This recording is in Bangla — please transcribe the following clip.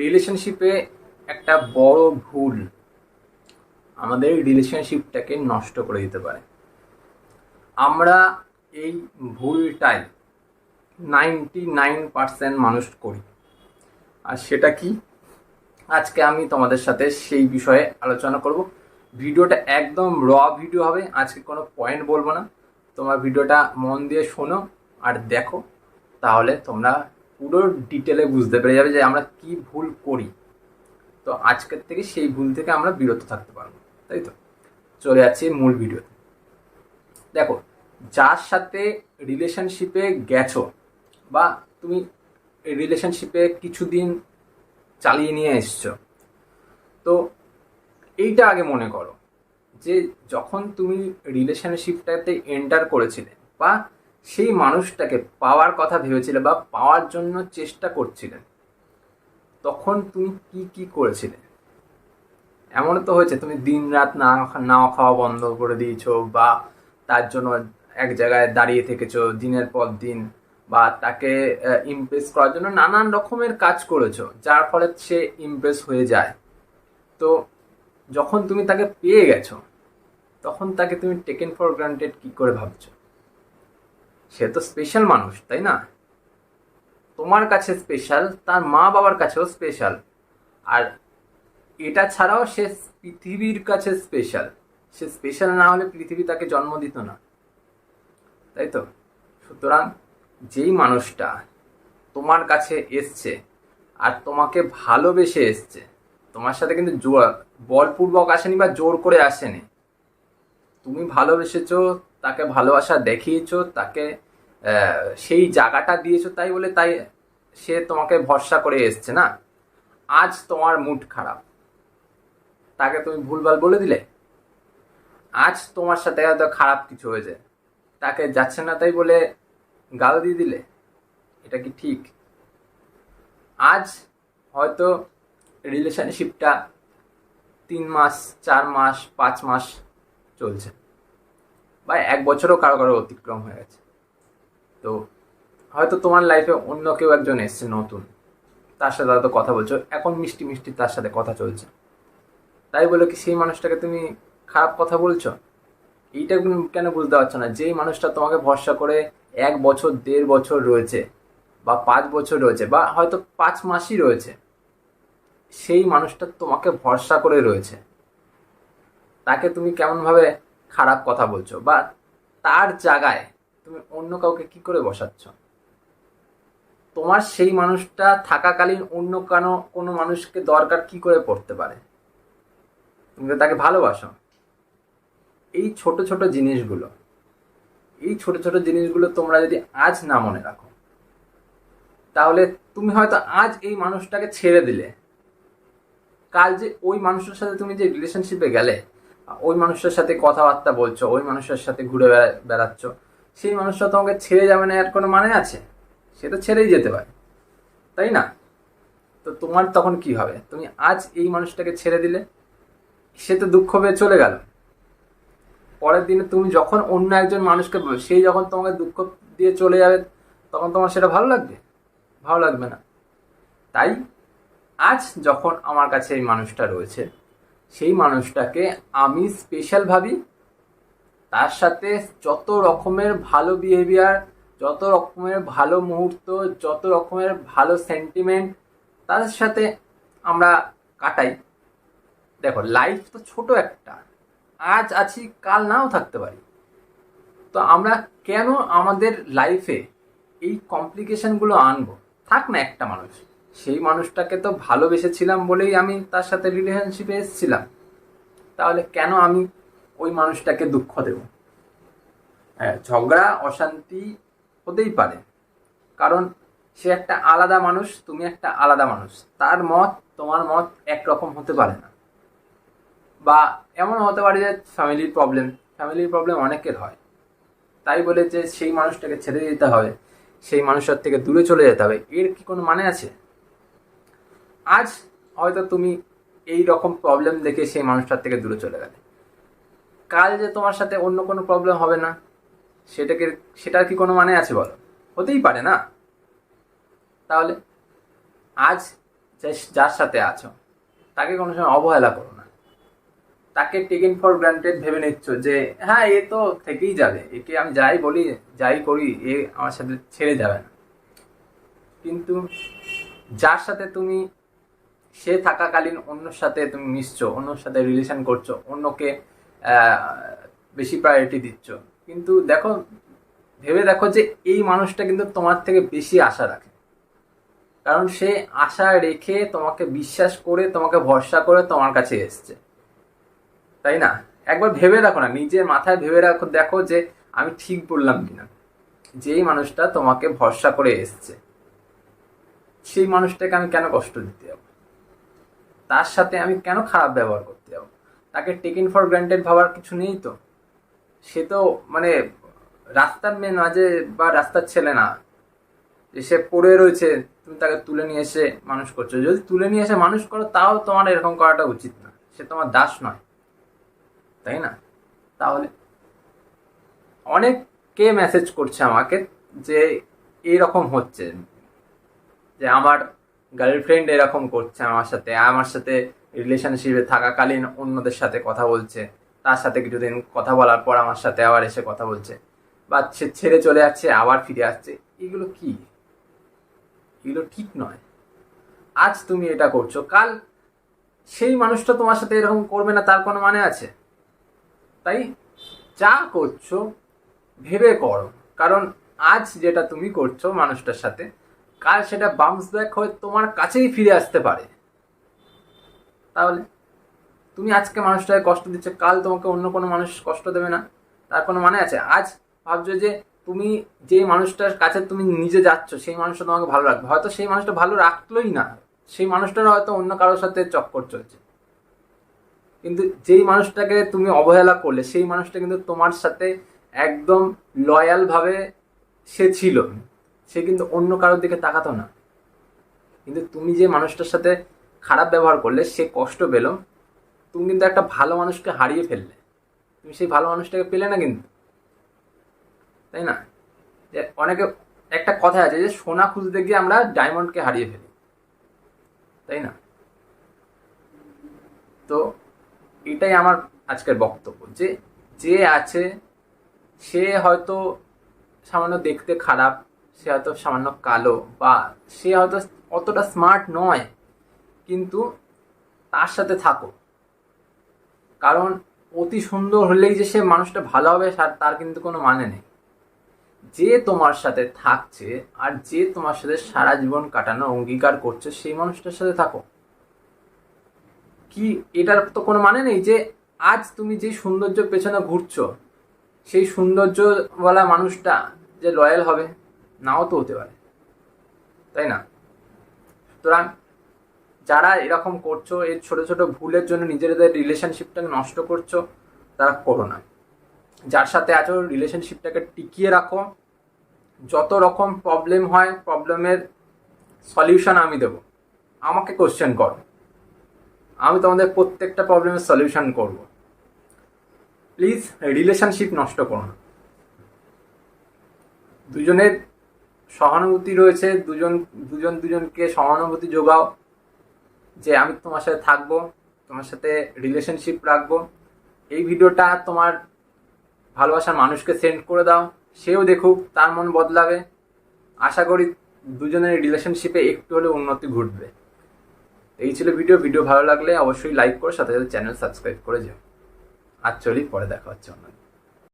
রিলেশনশিপে একটা বড় ভুল আমাদের রিলেশনশিপটাকে নষ্ট করে দিতে পারে। আমরা এই ভুলটাই নাইনটি নাইন পার্সেন্ট মানুষ করি। আর সেটা কি? আজকে আমি তোমাদের সাথে সেই বিষয়ে আলোচনা করব। ভিডিওটা একদম র ভিডিও হবে, আজকে কোনো পয়েন্ট বলব না। তোমার ভিডিওটা মন দিয়ে শোনো আর দেখো, তাহলে তোমরা পুরো ডিটেলে বুঝতে পেরে যাবে যে আমরা কি ভুল করি। তো আজকের থেকে সেই ভুল থেকে আমরা বিরত থাকতে পারব, তাই তো? চলে যাচ্ছি মূল ভিডিওতে দেখো, যার সাথে রিলেশনশিপে গেছো বা তুমি রিলেশনশিপে কিছুদিন চালিয়ে নিয়ে এসছো, তো এইটা আগে মনে করো যে যখন তুমি রিলেশনশিপটাতে এন্টার করেছিলে বা সেই মানুষটাকে পাওয়ার কথা ভেবেছিলে বা পাওয়ার জন্য চেষ্টা করছিলে, তখন তুমি কি কি করেছিলে? এমন তো হয়েছে, তুমি দিন রাত না না খাওয়া বন্ধ করে দিয়েছ বা তার জন্য এক জায়গায় দাঁড়িয়ে থেকেছো দিনের পর দিন বা তাকে ইমপ্রেস করার জন্য নানান রকমের কাজ করেছ, যার ফলে সে ইমপ্রেস হয়ে যায়। তো যখন তুমি তাকে পেয়ে গেছো, তখন তাকে তুমি টেকেন ফর গ্রান্টেড কি করে ভাবছ? সে তো স্পেশাল মানুষ, তাই না? তোমার কাছে স্পেশাল তার মা বাবার কাছেও স্পেশাল আর এটা ছাড়াও সে পৃথিবীর কাছে স্পেশাল সে স্পেশাল না হলে পৃথিবী তাকে জন্ম দিত না। তাই তো? সুতরাং যেই মানুষটা তোমার কাছে এসছে আর তোমাকে ভালোবেসে এসছে, তোমার সাথে কিন্তু জোর, বলপূর্বক আসেনি বা জোর করে আসেনি। তুমি ভালোবেসেছো তাকে ভালোবাসা দেখিয়েছো, তাকে সেই জায়গাটা দিয়েছ, তাই বলে তাই সে তোমাকে ভরসা করে এসছে, না? আজ তোমার মুড খারাপ। তাকে তুমি ভুলভাল বলে দিলে? আজ তোমার সাথে হয়তো খারাপ কিছু হয়েছে। তাকে যাচ্ছে না তাই বলে গাল দিয়ে দিলে? এটা কি ঠিক? আজ হয়তো রিলেশনশিপটা তিন মাস, চার মাস, পাঁচ মাস চলছে। বা এক বছরও কারও কারও অতিক্রম হয়ে গেছে। তো হয়তো তোমার লাইফে অন্য কেউ একজন এসছে নতুন, তার সাথে হয়তো কথা বলছো, এখন মিষ্টি মিষ্টি তার সাথে কথা চলছে। তাই বলে কি সেই মানুষটাকে তুমি খারাপ কথা বলছো? এইটা কেন বুঝতে পারছ না? যেই মানুষটা তোমাকে ভরসা করে এক বছর, দেড় বছর রয়েছে বা পাঁচ বছর রয়েছে বা হয়তো পাঁচ মাসই রয়েছে, সেই মানুষটা তোমাকে ভরসা করে রয়েছে। তাকে তুমি কেমনভাবে খারাপ কথা বলছো বা তার জায়গায় তুমি অন্য কাউকে কি করে বসাচ্ছ? তোমার সেই মানুষটা থাকাকালীন অন্য কেন কোনো মানুষকে দরকার কি করে পড়তে পারে? তুমি তাকে ভালোবাসো। এই ছোট ছোট জিনিসগুলো, এই ছোট ছোট জিনিসগুলো তোমরা যদি আজ না মনে রাখো, তাহলে তুমি হয়তো আজ এই মানুষটাকে ছেড়ে দিলে। কাল যে ওই মানুষের সাথে তুমি যে রিলেশনশিপে গেলে ওই মানুষের সাথে কথাবার্তা বলছো, ওই মানুষের সাথে ঘুরে বেড়াচ্ছ, সেই মানুষটা তোমাকে ছেড়ে যাবে না এর কোনো মানে আছে? সে তো ছেড়েই যেতে পারে, তাই না? তো তোমার তখন কি হবে? তুমি আজ এই মানুষটাকে ছেড়ে দিলে, সে তো দুঃখ পেয়ে চলে গেল। পরের দিনে তুমি যখন অন্য একজন মানুষকে বলবে সেই যখন তোমাকে দুঃখ দিয়ে চলে যাবে, তখন তোমার সেটা ভালো লাগবে? ভালো লাগবে না। তাই আজ যখন আমার কাছে এই মানুষটা রয়েছে সেই মানুষটাকে আমি স্পেশাল ভাবি। তার সাথে যত রকমের ভালো বিহেভিয়ার যত রকমের ভালো মুহূর্ত, যত রকমের ভালো সেন্টিমেন্ট তার সাথে আমরা কাটাই। দেখো লাইফ তো ছোট একটা। আজ আছি, কাল নাও থাকতে পারি। তো আমরা কেন আমাদের লাইফে এই কমপ্লিকেশনগুলো আনব? থাক না একটা মানুষ। সেই মানুষটাকে তো ভালোবেসেছিলাম বলেই আমি তার সাথে রিলেশনশিপে এসেছিলাম। তাহলে কেন আমি ওই মানুষটাকে দুঃখ দেব? হ্যাঁ ঝগড়া, অশান্তি হতেই পারে। কারণ সে একটা আলাদা মানুষ, তুমি একটা আলাদা মানুষ। তার মত, তোমার মত একরকম হতে পারে না। বা এমন হতে পারে যে ফ্যামিলির প্রবলেম ফ্যামিলির প্রবলেম অনেকের হয়। তাই বলে যে সেই মানুষটাকে ছেড়ে দিতে হবে, সেই মানুষের থেকে দূরে চলে যেতে হবে, এর কি কোনো মানে আছে? আজ হয়তো তুমি এই রকম প্রবলেম দেখে সেই মানুষটার থেকে দূরে চলে গেলে। কাল যে তোমার সাথে অন্য কোনো প্রবলেম হবে না, সেটাকে, সেটার কি কোনো মানে আছে বলো? হতেই পারে না। তাহলে আজ যার সাথে আছো, তাকে কোনো সময় অবহেলা করো না। তাকে টেকেন ফর গ্রান্টেড ভেবে নিচ্ছ যে হ্যাঁ এ তো থেকেই যাবে। একে আমি যাই বলি, যাই করি, এ আমার সাথে ছেড়ে যাবে না। কিন্তু যার সাথে তুমি সে থাকাকালীন অন্যর সাথে তুমি মিশছো, অন্যর সাথে রিলেশন করছ, অন্যকে বেশি প্রায়োরিটি দিচ্ছ। কিন্তু দেখো, ভেবে দেখো যে এই মানুষটা কিন্তু তোমার থেকে বেশি আশা রাখে। কারণ সে আশা রেখে তোমাকে বিশ্বাস করে, তোমাকে ভরসা করে তোমার কাছে এসছে। তাই না? একবার ভেবে দেখো না, নিজের মাথায় ভেবে রাখো, দেখো যে আমি ঠিক বললাম কিনা। যেই মানুষটা তোমাকে ভরসা করে এসছে, সেই মানুষটাকে আমি কেন কষ্ট দিতে যাব? তার সাথে আমি কেন খারাপ ব্যবহার করতে যাব? তাকে টেকিং ফর গ্রান্টেড ভাবার কিছু নেই তো। সে তো মানে রাস্তার মেয়ে না যে বা রাস্তার ছেলে না। যে সে পড়ে রয়েছে, তুমি তাকে তুলে নিয়ে এসে মানুষ করছ। যদি তুলে নিয়ে এসে মানুষ করো, তাও তোমার এরকম করাটা উচিত না। সে তোমার দাস নয়। তাই না? তাহলে অনেকে মেসেজ করছে আমাকে যে এরকম হচ্ছে, যে আমার গার্লফ্রেন্ড এরকম করছে আমার সাথে আমার সাথে রিলেশনশিপে থাকাকালীন অন্যদের সাথে কথা বলছে, তার সাথে কিছুদিন কথা বলার পর আমার সাথে আবার এসে কথা বলছে। বা সে ছেড়ে চলে যাচ্ছে, আবার ফিরে আসছে। এগুলো কি? এগুলো ঠিক নয়। আজ তুমি এটা করছ, কাল সেই মানুষটা তোমার সাথে এরকম করবে না, তার কোনো মানে আছে? তাই যা করছ, ভেবে করো। কারণ আজ যেটা তুমি করছ মানুষটার সাথে কাল সেটা বাউন্স ব্যাক হয়ে তোমার কাছেই ফিরে আসতে পারে। তাহলে তুমি আজকে মানুষটাকে কষ্ট দিচ্ছ, কাল তোমাকে অন্য কোনো মানুষ কষ্ট দেবে না। তার কোনো মানে আছে? আজ ভাবছ যে তুমি যে মানুষটার কাছে তুমি নিজে যাচ্ছ, সেই মানুষটা তোমাকে ভালো রাখবে। হয়তো সেই মানুষটা ভালো রাখলোই না। সেই মানুষটার হয়তো অন্য কারোর সাথে চক্কর চলছে কিন্তু যেই মানুষটাকে তুমি অবহেলা করলে, সেই মানুষটা কিন্তু তোমার সাথে একদম লয়াল ভাবে সে ছিল। সে কিন্তু অন্য কারোর দিকে তাকাতো না। কিন্তু তুমি যে মানুষটার সাথে খারাপ ব্যবহার করলে, সে কষ্ট পেল, তুমি কিন্তু একটা ভালো মানুষকে হারিয়ে ফেললে। তুমি সেই ভালো মানুষটাকে পেলে না কিন্তু। তাই না? যে অনেকে, একটা কথা আছে যে সোনা খুঁজতে গিয়ে আমরা ডায়মন্ডকে হারিয়ে ফেলি। তাই না? তো এটাই আমার আজকের বক্তব্য যে যে আছে, সে হয়তো সামান্য দেখতে খারাপ সে হয়তো সামান্য কালো বা সে হয়তো অতটা স্মার্ট নয়, কিন্তু তার সাথে থাকো। কারণ অতি সুন্দর হলেই যে সে মানুষটা ভালো হবে তার- কিন্তু কোনো মানে নেই। যে তোমার সাথে থাকছে আর যে তোমার সাথে সারা জীবন কাটানো, অঙ্গীকার করছে, সেই মানুষটার সাথে থাকো। কি এটার তো কোনো মানে নেই যে আজ তুমি যে সৌন্দর্য পেছনে ঘুরছো, সেই সৌন্দর্যওয়ালা মানুষটা যে লয়াল হবে। নাও তো হতে পারে। তাই না? সুতরাং যারা এরকম করছ এই ছোট ছোট ভুলের জন্য নিজেদের রিলেশনশিপটাকে নষ্ট করছ, তারা করো না। যার সাথে আছো রিলেশনশিপটাকে টিকিয়ে রাখো। যত রকম প্রবলেম হয় প্রবলেমের সলিউশন আমি দেবো। আমাকে কোশ্চেন করো। আমি তোমাদের প্রত্যেকটা প্রবলেমের সলিউশন করব। প্লিজ রিলেশনশিপ নষ্ট করো না। দুজনের সহানুভূতি রয়েছে, দুজন দুজন দুজনকে সহানুভূতি যোগাও, যে আমি তোমার সাথে থাকব, তোমার সাথে রিলেশনশিপ রাখব। এই ভিডিওটা তোমার ভালোবাসার মানুষকে সেন্ড করে দাও, সেও দেখুক, তার মন বদলাবে। আশা করি দুজনের রিলেশনশিপে একটু হলে উন্নতি ঘটবে। এই ছিল ভিডিও ভিডিও ভালো লাগলে অবশ্যই লাইক করে, সাথে সাথে চ্যানেল সাবস্ক্রাইব করে যাও। আর চলি, পরে দেখা হচ্ছে অন্য